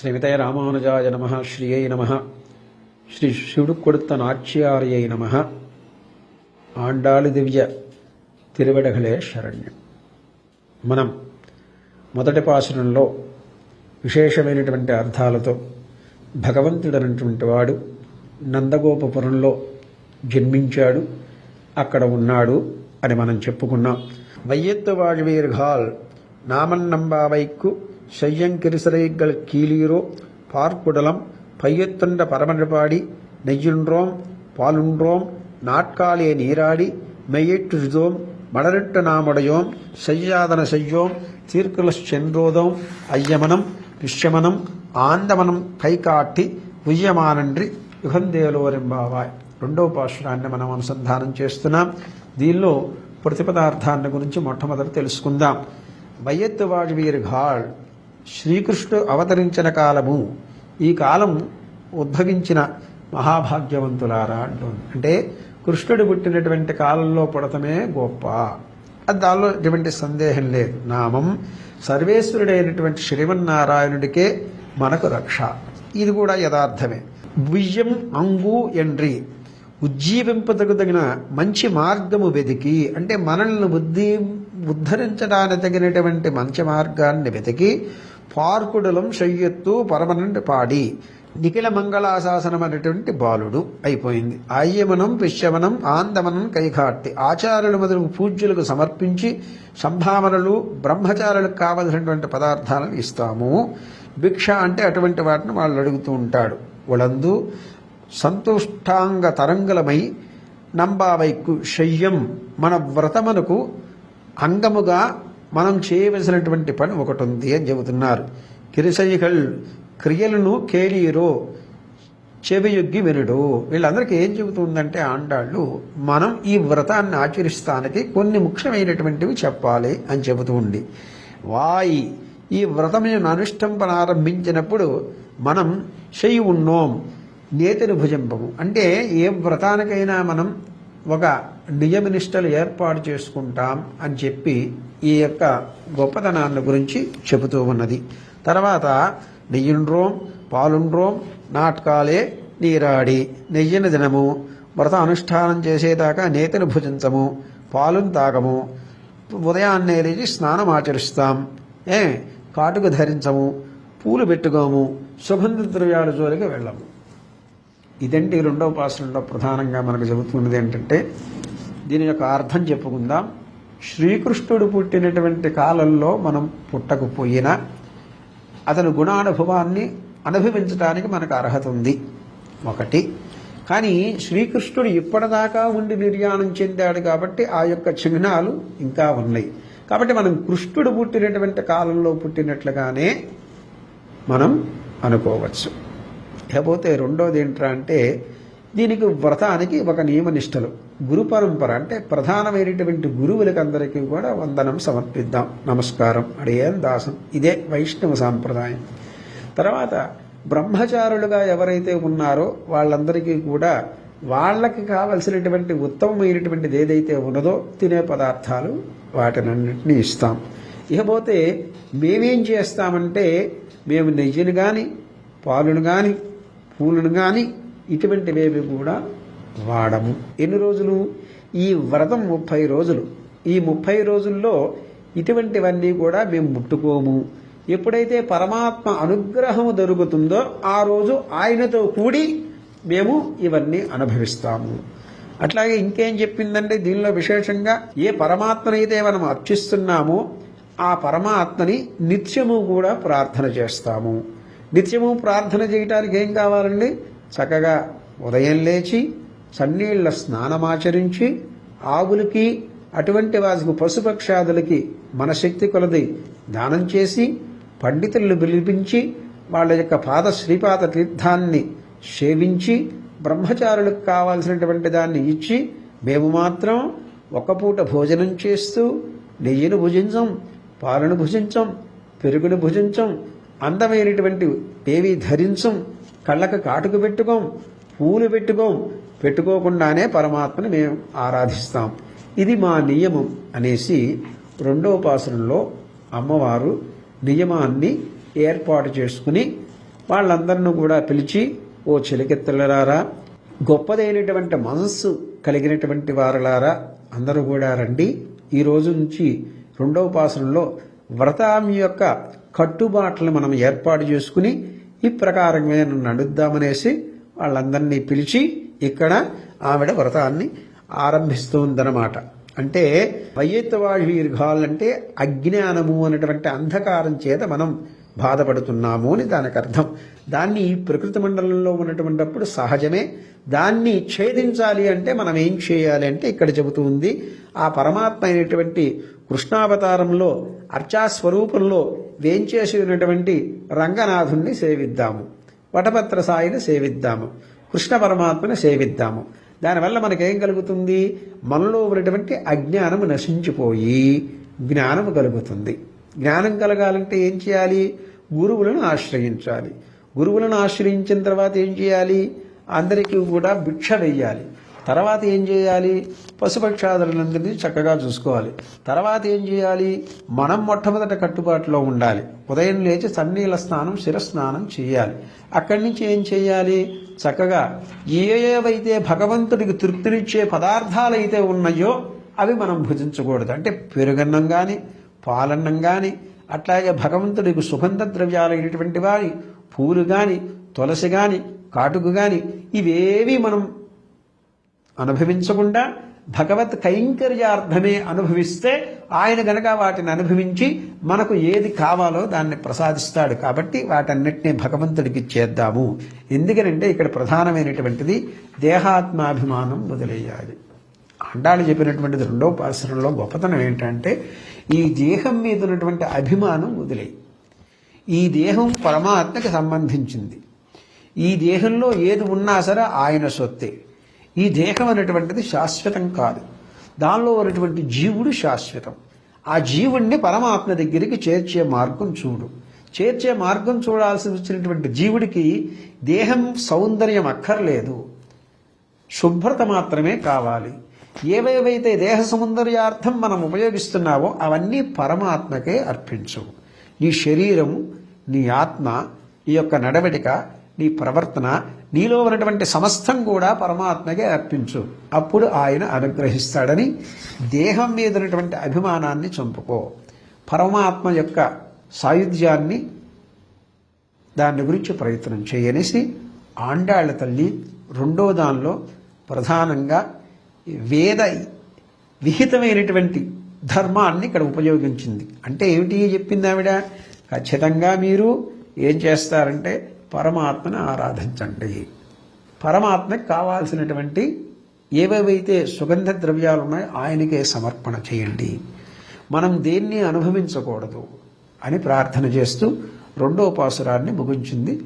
శ్రీమితయ రామానుజాయ నమ శ్రీయై నమ శ్రీ శివుడు కొడుత నాచ్యార్య నమ ఆండాళి దివ్య తిరువెడగలే శరణ్యం. మనం మొదటి పాశనంలో విశేషమైనటువంటి అర్థాలతో భగవంతుడనటువంటి వాడు నందగోపపురంలో జన్మించాడు అక్కడ ఉన్నాడు అని మనం చెప్పుకున్నాం. వైయత్తు వాజ్వీర్ఘాల్ నామన్నంబావైక్కు செய்யங்கிரிசரைகள் கீழீரோ பார்க்குடலம் பையத்தொண்ட பரமனபாடி நெய்யுன்றோம் பாலுன்றோம் நாட்காலே நீராடி மெய்யற்றுதோம் மலரிட்ட நாமுடையோம் செய்யாதன செய்யோம் தீர்க்கல சென்றோதோம் ஐயமனம் விஷமனம் கை காட்டி உய்யமானன்றி యుగందేలోరింబావాయ్ రెండవ పాశురాన్ని మనం అనుసంధానం చేస్తున్నాం దీనిలో ప్రతిపదార్థాన్ని గురించి మొట్టమొదట తెలుసుకుందాం వయ్యత్తువాడి వీరి ఘాళ్ శ్రీకృష్ణుడు అవతరించిన కాలము ఈ కాలం ఉద్భవించిన మహాభాగ్యవంతులారా అంటుంది. అంటే కృష్ణుడు పుట్టినటువంటి కాలంలో పుడతమే గొప్ప. అది దానిలో ఎటువంటి సందేహం లేదు. నామం సర్వేశ్వరుడైనటువంటి శ్రీమన్నారాయణుడికే మనకు రక్ష. ఇది కూడా యథార్థమే. బియ్యం అంగు ఎండ్రి ఉజ్జీవింపదగిన మంచి మార్గము వెతికి అంటే మనల్ని బుద్ధి ఉద్ధరించడానికి తగినటువంటి మంచి మార్గాన్ని వెతికి పార్కుడలం శయ్యత్తు పరమనండి పాడి. నిఖిల మంగళాశాసనం అనేటువంటి బాలుడు అయిపోయింది. ఆయ్యమనం పిశ్యమనం ఆందమనం కైఘాట్టి ఆచార్యుల మొదలు పూజ్యులకు సమర్పించి సంభావనలు బ్రహ్మచారులకు కావలసినటువంటి పదార్థాలను ఇస్తాము. భిక్ష అంటే అటువంటి వాటిని వాళ్ళు అడుగుతూ ఉంటాడు. వాళ్ళందు సంతుష్టాంగ తరంగులమై నంబావైకు శయ్యం మన వ్రతమునకు అంగముగా మనం చేయవలసినటువంటి పని ఒకటి ఉంది అని చెబుతున్నారు. కిరిసైహల్ క్రియలను కేలీరో చెవియొగ్గి వినుడు. వీళ్ళందరికీ ఏం చెబుతుందంటే ఆండాళ్ళు మనం ఈ వ్రతాన్ని ఆచరిస్తానికి కొన్ని ముఖ్యమైనటువంటివి చెప్పాలి అని చెబుతూ ఉంది వాయి ఈ వ్రతమును అనుష్ఠంపనారంభించినప్పుడు మనం చెయ్యి ఉన్నోం నేతిని భుజింపము. అంటే ఏ వ్రతానికైనా మనం ఒక నియమనిష్టలు ఏర్పాటు చేసుకుంటాం అని చెప్పి ఈ యొక్క గొప్పతనాన్ని గురించి చెబుతూ ఉన్నది. తర్వాత నెయ్యుండ్రోం పాలుండ్రోం నాటకాలే నీరాడి నెయ్యిన దినము వ్రత అనుష్ఠానం చేసేదాకా నేతను భుజించము పాలును తాగము ఉదయాన్నే లేచి స్నానం ఆచరిస్తాం ఏ కాటుకు ధరించము పూలు పెట్టుకోము సుగంధ ద్రవ్యాల జోలికి వెళ్ళము. ఇదంటే ఈ రెండవ పాసంలో ప్రధానంగా మనకు చెబుతున్నది ఏంటంటే దీని యొక్క అర్థం చెప్పుకుందాం. శ్రీకృష్ణుడు పుట్టినటువంటి కాలంలో మనం పుట్టకపోయినా అతను గుణానుభవాన్ని అనుభవించడానికి మనకు అర్హత ఉంది. ఒకటి. కానీ శ్రీకృష్ణుడు ఇప్పటిదాకా ఉండి నిర్యాణం చెందాడు కాబట్టి ఆ యొక్క చిహ్నాలు ఇంకా ఉన్నాయి. కాబట్టి మనం కృష్ణుడు పుట్టినటువంటి కాలంలో పుట్టినట్లుగానే మనం అనుకోవచ్చు. లేకపోతే రెండోది ఏంట్రా అంటే దీనికి వ్రతానికి ఒక నియమనిష్టలు. గురు పరంపర అంటే ప్రధానమైనటువంటి గురువులకందరికీ కూడా వందనం సమర్పిద్దాం. నమస్కారం. అడిగేం దాసం. ఇదే వైష్ణవ సాంప్రదాయం. తర్వాత బ్రహ్మచారులుగా ఎవరైతే ఉన్నారో వాళ్ళందరికీ కూడా వాళ్ళకి కావలసినటువంటి ఉత్తమమైనటువంటిది ఏదైతే ఉన్నదో తినే పదార్థాలు వాటినన్నింటినీ ఇస్తాం. ఇకపోతే మేమేం చేస్తామంటే మేము నెయ్యిని కానీ పాలును కానీ పూలను కానీ ఇటువంటివేవి కూడా వాడము. ఎన్ని రోజులు? ఈ వ్రతం ముప్పై రోజులు. ఈ ముప్పై రోజుల్లో ఇటువంటివన్నీ కూడా మేము ముట్టుకోము. ఎప్పుడైతే పరమాత్మ అనుగ్రహం దొరుకుతుందో ఆ రోజు ఆయనతో కూడి మేము ఇవన్నీ అనుభవిస్తాము. అట్లాగే ఇంకేం చెప్పిందంటే దీనిలో విశేషంగా ఏ పరమాత్మనైతే మనం అర్చిస్తున్నామో ఆ పరమాత్మని నిత్యము కూడా ప్రార్థన చేస్తాము. నిత్యము ప్రార్థన చేయటానికి ఏం కావాలండి? చక్కగా ఉదయం లేచి చన్నీళ్ళ స్నానమాచరించి ఆవులకి అటువంటి వాసుకు పశుపక్షాదులకి మన శక్తి కొలది దానం చేసి పండితులను పిలిపించి వాళ్ళ యొక్క పాద శ్రీపాద తీర్థాన్ని సేవించి బ్రహ్మచారులకు కావాల్సినటువంటి దాన్ని ఇచ్చి మేము మాత్రం ఒక పూట భోజనం చేస్తూ నెయ్యిని భుజించం పాలను భుజించం పెరుగును భుజించం అందమైనటువంటి ఏవి ధరించం కళ్ళకు కాటుకు పెట్టుకోం పూలు పెట్టుకోం. పెట్టుకోకుండానే పరమాత్మని మేము ఆరాధిస్తాం. ఇది మా నియమం అనేసి రెండో ఉపాసనలో అమ్మవారు నియమాన్ని ఏర్పాటు చేసుకుని వాళ్ళందరిని కూడా పిలిచి ఓ చిలికెత్తలరారా గొప్పదైనటువంటి మనస్సు కలిగినటువంటి వారలారా అందరూ కూడా రండి. ఈ రోజు నుంచి రెండవ ఉపాసనలో వ్రతం యొక్క కట్టుబాట్లను మనం ఏర్పాటు చేసుకుని ఈ ప్రకారమే నడుద్దామనేసి వాళ్ళందరినీ పిలిచి ఇక్కడ ఆవిడ వ్రతాన్ని ఆరంభిస్తుందన్నమాట. అంటే వయ్యెత్తవాళ్ళు అజ్ఞానము అనేటువంటి అంధకారం చేత మనం బాధపడుతున్నాము అని దానికి అర్థం. దాన్ని ప్రకృతి మండలంలో ఉన్నటువంటిప్పుడు సహజమే. దాన్ని ఛేదించాలి అంటే మనం ఏం చేయాలి అంటే ఇక్కడ చెబుతూ ఉంది ఆ పరమాత్మ అయినటువంటి కృష్ణావతారంలో అర్చాస్వరూపంలో వేంచేసి ఉన్నటువంటి రంగనాథుణ్ణి సేవిద్దాము. వటపత్ర సాయిని సేవిద్దాము. కృష్ణ పరమాత్మని సేవిద్దాము. దానివల్ల మనకేం కలుగుతుంది? మనలో ఉన్నటువంటి అజ్ఞానము నశించిపోయి జ్ఞానము కలుగుతుంది. జ్ఞానం కలగాలంటే ఏం చేయాలి? గురువులను ఆశ్రయించాలి. గురువులను ఆశ్రయించిన తర్వాత ఏం చేయాలి? అందరికీ కూడా భిక్ష వెయ్యాలి. తర్వాత ఏం చేయాలి? పశుపక్షాదులందరినీ చక్కగా చూసుకోవాలి. తర్వాత ఏం చేయాలి? మనం మొట్టమొదట కట్టుబాటులో ఉండాలి. ఉదయం లేచి సన్నీల స్నానం శిరస్నానం చేయాలి. అక్కడి నుంచి ఏం చేయాలి? చక్కగా ఏవైతే భగవంతుడికి తృప్తినిచ్చే పదార్థాలు అయితే ఉన్నాయో అవి మనం భుజించకూడదు. అంటే పెరుగన్నం కానీ పాలన్నం కానీ అట్లాగే భగవంతుడికి సుగంధ ద్రవ్యాలైనటువంటి వారి పూలు కానీ తులసి కానీ కాటుకు కానీ ఇవేవి మనం అనుభవించకుండా భగవత్ కైంకర్యార్థమే అనుభవిస్తే ఆయన గనక వాటిని అనుభవించి మనకు ఏది కావాలో దాన్ని ప్రసాదిస్తాడు కాబట్టి వాటన్నిటినీ భగవంతుడికి చేద్దాము. ఎందుకనంటే ఇక్కడ ప్రధానమైనటువంటిది దేహాత్మాభిమానం వదిలేయాలి అండాలు చెప్పినటువంటిది రెండో పాసరంలో గొప్పతనం ఏంటంటే ఈ దేహం మీద ఉన్నటువంటి అభిమానం వదిలేయి. ఈ దేహం పరమాత్మకి సంబంధించింది. ఈ దేహంలో ఏది ఉన్నా సరే ఆయన సొత్తే. ఈ దేహం అనేటువంటిది శాశ్వతం కాదు. దానిలో ఉన్నటువంటి జీవుడు శాశ్వతం. ఆ జీవుణ్ణి పరమాత్మ దగ్గరికి చేర్చే మార్గం చూడు. చేర్చే మార్గం చూడాల్సి వచ్చినటువంటి జీవుడికి దేహం సౌందర్యం అక్కర్లేదు. శుభ్రత మాత్రమే కావాలి. ఏవేవైతే దేహ సౌందర్యార్థం మనం ఉపయోగిస్తున్నావో అవన్నీ పరమాత్మకే అర్పించు. నీ శరీరము నీ ఆత్మ నీ యొక్క నడవడిక నీ ప్రవర్తన నీలో ఉన్నటువంటి సమస్తం కూడా పరమాత్మకే అర్పించు. అప్పుడు ఆయన అనుగ్రహిస్తాడని దేహం మీద ఉన్నటువంటి అభిమానాన్ని చంపుకో. పరమాత్మ యొక్క సాయుధ్యాన్ని దాని గురించి ప్రయత్నం చేయనేసి ఆండాళ్ళ తల్లి రెండో దానిలో ప్రధానంగా వేద విహితమైనటువంటి ధర్మాన్ని ఇక్కడ ఉపయోగించింది. అంటే ఏమిటి చెప్పింది ఆవిడ? ఖచ్చితంగా మీరు ఏం చేస్తారంటే పరమాత్మను ఆరాధించండి. పరమాత్మకి కావాల్సినటువంటి ఏవేవైతే సుగంధ ద్రవ్యాలు ఉన్నాయో ఆయనకే సమర్పణ చేయండి. మనం దేన్ని అనుభవించకూడదు అని ప్రార్థన చేస్తూ రెండో పాసురాన్ని ముగించింది